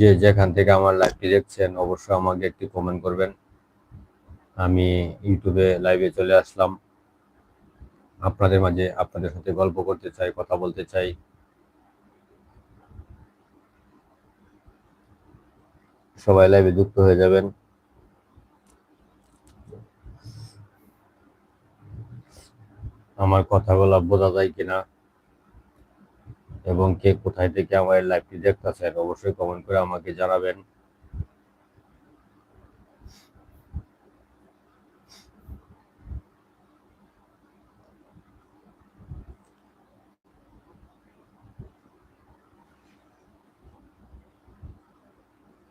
যে যেখান থেকে আমার লাইভটি দেখছেন, অবশ্যই আমাকে একটি কমেন্ট করবেন। আমি ইউটিউবে লাইভে চলে আসলাম। আপনাদের মাঝে আপনাদের সাথে গল্প করতে চাই, কথা বলতে চাই। সবাই লাইভে যুক্ত হয়ে যাবেন। আমার কথাগুলো বোঝা যায় কিনা? এবং কে কোথায় থেকে আমার লাইভটি দেখতেছেন, অবশ্যই কমেন্ট করে আমাকে জানাবেন।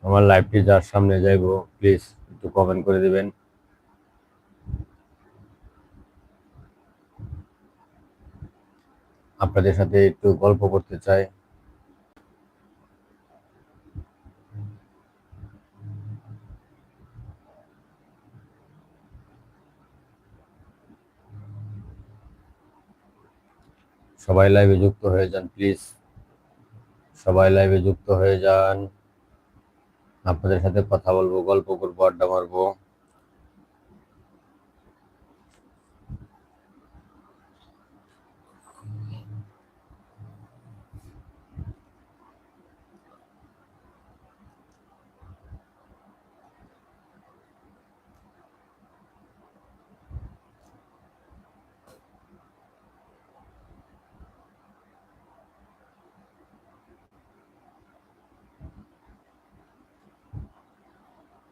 আমার লাইভটি যার সামনে যাইব প্লিজ একটু কমেন্ট করে দিবেন। আপনাদের সাথে একটু গল্প করতে চাই। সবাই লাইভে যুক্ত হয়ে যান প্লিজ সবাই লাইভে যুক্ত হয়ে যান। আপনাদের সাথে কথা বলব, গল্প করব, আড্ডা মারবো।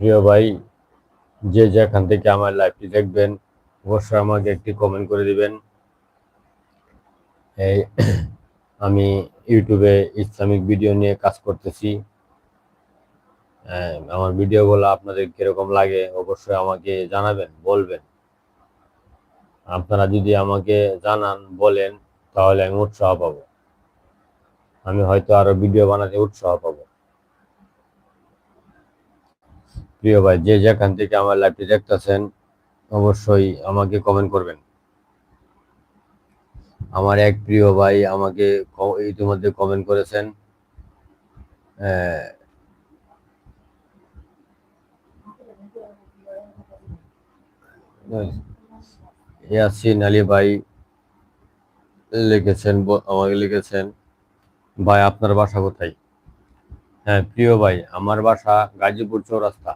প্রিয় ভাই, যে যেখান থেকে আমার লাইভটি দেখবেন, অবশ্যই আমাকে একটি কমেন্ট করে দিবেন। এই আমি ইউটিউবে ইসলামিক ভিডিও নিয়ে কাজ করতেছি। আমার ভিডিওগুলো আপনাদের কীরকম লাগে অবশ্যই আমাকে জানাবেন, বলবেন। আপনারা যদি আমাকে জানান, বলেন, তাহলে আমি উৎসাহ পাবো। আমি হয়তো আরও ভিডিও বানাতে উৎসাহ পাবো। প্রিয় ভাই, যে যেখান থেকে আমার লাইভটি দেখতেছেন, অবশ্যই আমাকে কমেন্ট করবেন। আমার এক প্রিয় ভাই আমাকে ইতিমধ্যে কমেন্ট করেছেন ইয়াসিন আলী ভাই লিখেছেন আমাকে লিখেছেন, ভাই, আপনার বাসা কোথায়? হ্যাঁ প্রিয় ভাই, আমার বাসা গাজীপুর চৌরাস্তা।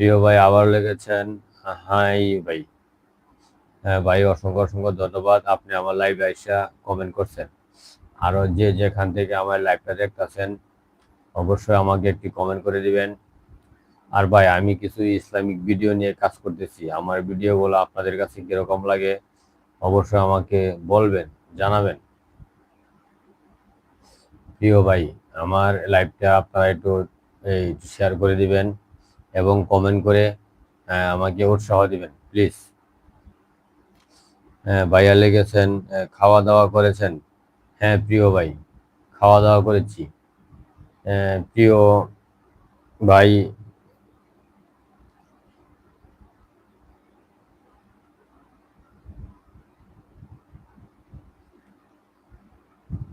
প্রিয় ভাই আবার লেগেছেন। হাই ভাই। হ্যাঁ ভাই, অসংখ্য অসংখ্য ধন্যবাদ। আপনি আমার লাইভে আইসা কমেন্ট করছেন। আরও যে যেখান থেকে আমার লাইভটা দেখতেছেন, অবশ্যই আমাকে একটি কমেন্ট করে দিবেন। আর ভাই, আমি কিছু ইসলামিক ভিডিও নিয়ে কাজ করতেছি। আমার ভিডিওগুলো আপনাদের কাছে কীরকম লাগে, অবশ্যই আমাকে বলবেন, জানাবেন। প্রিয় ভাই, আমার লাইভটা আপনারা একটু, এই শেয়ার করে দিবেন। এবং কমেন্ট করে আমাকে উৎসাহ দিবেন প্লিজ হ্যাঁ ভাইয়া লেগেছেন খাওয়া দাওয়া করেছেন। হ্যাঁ প্রিয় ভাই খাওয়া দাওয়া করেছি প্রিয় ভাই,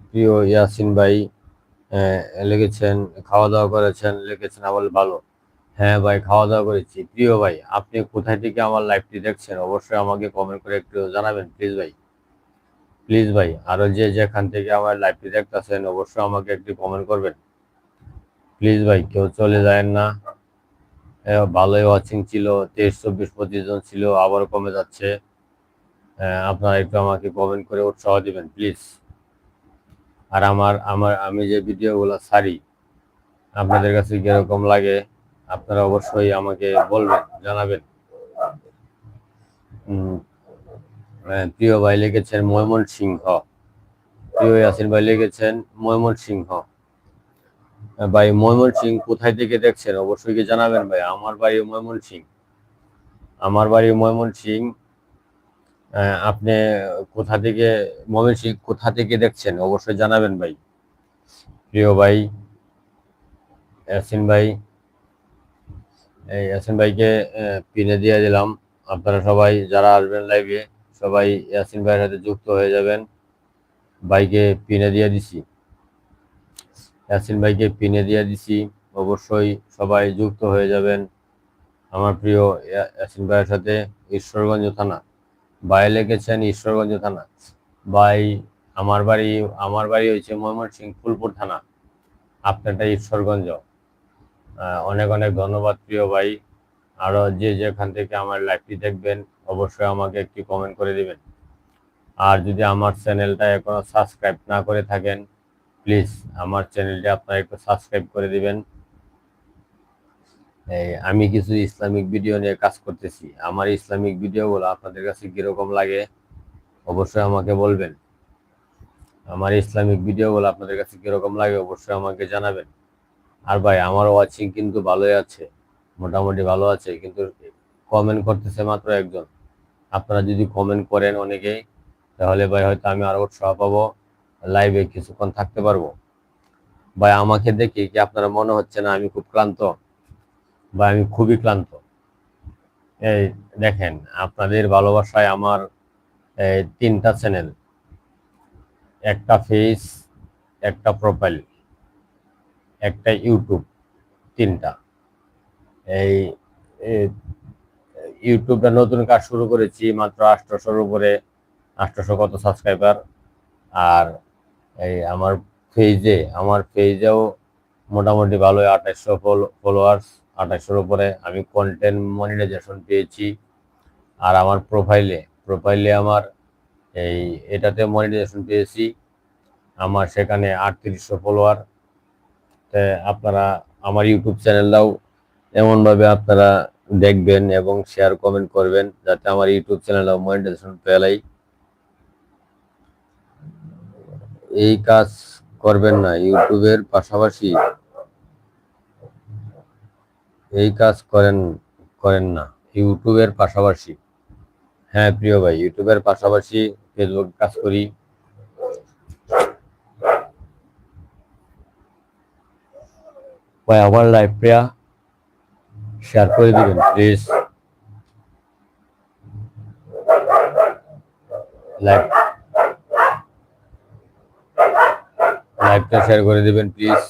প্রিয় ইয়াসিন ভাই লিখেছেন খাওয়া দাওয়া করেছেন লিখেছেন আবার ভালো। হ্যাঁ ভাই খাওয়া দাওয়া করেছি। প্রিয় ভাই, আপনি কোথায় থেকে আমার লাইভটি দেখছেন? অবশ্যই আমাকে কমেন্ট করে একটু জানাবেন প্লিজ ভাই। প্লিজ ভাই, আরও যে যেখান থেকে আমার লাইভটি দেখতেছেন, অবশ্যই আমাকে একটু কমেন্ট করবেন। প্লিজ ভাই, কেউ চলে যায় না। ভালোই ওয়াচিং ছিল, তেইশ, চব্বিশ, পঁচিশ জন ছিল আবার কমে যাচ্ছে। আপনারা একটু আমাকে কমেন্ট করে উৎসাহ দিবেন প্লিজ আর আমার আমার, আমি যে ভিডিওগুলো সারি আপনাদের কাছে কীরকম লাগে? আপনারা অবশ্যই আমাকে বলবেন, জানাবেন। প্রিয় ভাই লিখেছেন ময়মন সিংহ প্রিয় ইয়াসিন ভাই লিখেছেন ময়মন সিংহ ভাই ময়মন সিং কোথায় থেকে দেখছেন? অবশ্যই কি জানাবেন ভাই? আমার বাড়ি ময়মন সিং আমার বাড়ি ময়মনসিংহ আপনি কোথা থেকে ময়মন সিং কোথা থেকে দেখছেন? অবশ্যই জানাবেন ভাই। প্রিয় ভাই, ইয়াসিন ভাই এই ইয়াসিন ভাইকে পিনে দিয়ে দিলাম। আপনারা সবাই যারা আসবেন লাইভে সবাই ইয়াসিন ভাইয়ের সাথে যুক্ত হয়ে যাবেন। ভাইকে পিনে দিয়ে দিছি। ইয়াসিন ভাইকে পিনে দিয়ে দিছি। অবশ্যই সবাই যুক্ত হয়ে যাবেন আমার প্রিয় ইয়াসিন ভাইয়ের সাথে। ঈশ্বরগঞ্জ থানা। ভাই লিখেছেন ঈশ্বরগঞ্জ থানা। ভাই, আমার বাড়ি আমার বাড়ি হয়েছে ময়মনসিংহ ফুলপুর থানা। আপনারটা ঈশ্বরগঞ্জ। অনেক অনেক ধন্যবাদ প্রিয় ভাই। আরও যে যেখান থেকে আমার লাইভটি দেখবেন, অবশ্যই আমাকে একটি কমেন্ট করে দিবেন। আর যদি আমার চ্যানেলটা এখনও সাবস্ক্রাইব না করে থাকেন প্লিজ আমার চ্যানেলটি আপনারা একটু সাবস্ক্রাইব করে দিবেন। আমি কিছু ইসলামিক ভিডিও নিয়ে কাজ করতেছি। আমার ইসলামিক ভিডিওগুলো আপনাদের কাছে কীরকম লাগে, অবশ্যই আমাকে বলবেন। আমার ইসলামিক ভিডিওগুলো আপনাদের কাছে কীরকম লাগে, অবশ্যই আমাকে জানাবেন। আর ভাই আমার ওয়াচিং কিন্তু ভালোই আছে, মোটামুটি ভালো আছে, কিন্তু কমেন্ট করতেছে মাত্র একজন। আপনারা যদি কমেন্ট করেন অনেকেই, তাহলে ভাই হয়তো আমি আরও উৎসাহ পাবো লাইভে কিছুক্ষণ থাকতে পারব। ভাই, আমাকে দেখি কি আপনারা মনে হচ্ছে না আমি খুব ক্লান্ত? বা আমি খুবই ক্লান্ত। এই দেখেন, আপনাদের ভালোবাসায় আমার তিনটা চ্যানেল একটা ফেস একটা প্রোফাইল একটা ইউটিউব, তিনটা। এই ইউটিউবটা নতুন কাজ শুরু করেছি মাত্র আটশোশোর উপরে আটশোশো কত সাবস্ক্রাইবার আর এই আমার পেজে আমার পেজেও মোটামুটি ভালোই আঠাশশো ফলোয়ার্স আঠাশশোর উপরে আমি কন্টেন্ট মনিটাইজেশন পেয়েছি। আর আমার প্রোফাইলে প্রোফাইলে আমার এই এটাতে মনিটাইজেশন পেয়েছি। আমার সেখানে আটত্রিশশো ফলোয়ার আপনারা আমার ইউটিউব চ্যানেলটাও এমনভাবে আপনারা দেখবেন এবং শেয়ার কমেন্ট করবেন যাতে আমার ইউটিউব চ্যানেলটাও মনিটাইজেশন পেলাই এই কাজ করবেন না ইউটিউবের পাশাপাশি এই কাজ করেন করেন না ইউটিউবের পাশাপাশি। হ্যাঁ প্রিয় ভাই ইউটিউবের পাশাপাশি ফেসবুক কাজ করি। ভাই আমার লাইভটা শেয়ার করে দিবেন প্লিজ লাইভ লাইভটা শেয়ার করে দিবেন প্লিজ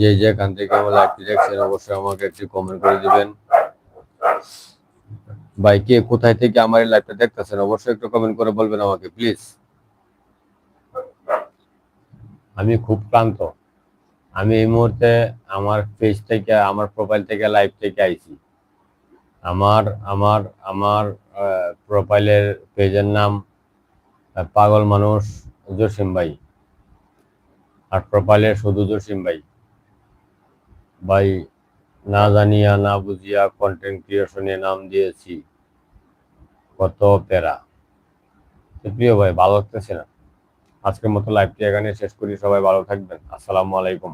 যে যেখান থেকে আমার লাইভটি দেখছেন অবশ্যই আমাকে একটি কমেন্ট করে দিবেন। ভাই, কে কোথায় থেকে আমার এই লাইভটা দেখতেছেন, অবশ্যই একটু কমেন্ট করে বলবেন আমাকে প্লিজ আমি খুব ক্লান্ত। আমি এই মুহূর্তে আমার পেজ থেকে, আমার প্রোফাইল থেকে লাইভ থেকে আইছি। আমার আমার আমার প্রোফাইলের পেজের নাম পাগল মানুষ জসিম ভাই। আর প্রোফাইলের শুধু জসিম ভাই। ভাই, না জানিয়া, না বুঝিয়া কন্টেন্ট ক্রিয়েশনে নাম দিয়েছি। কত প্যারা। প্রিয় ভাই, ভালো লাগতেছে না আজকের মতো লাইভটি এখানে শেষ করি। সবাই ভালো থাকবেন। আসসালামু আলাইকুম।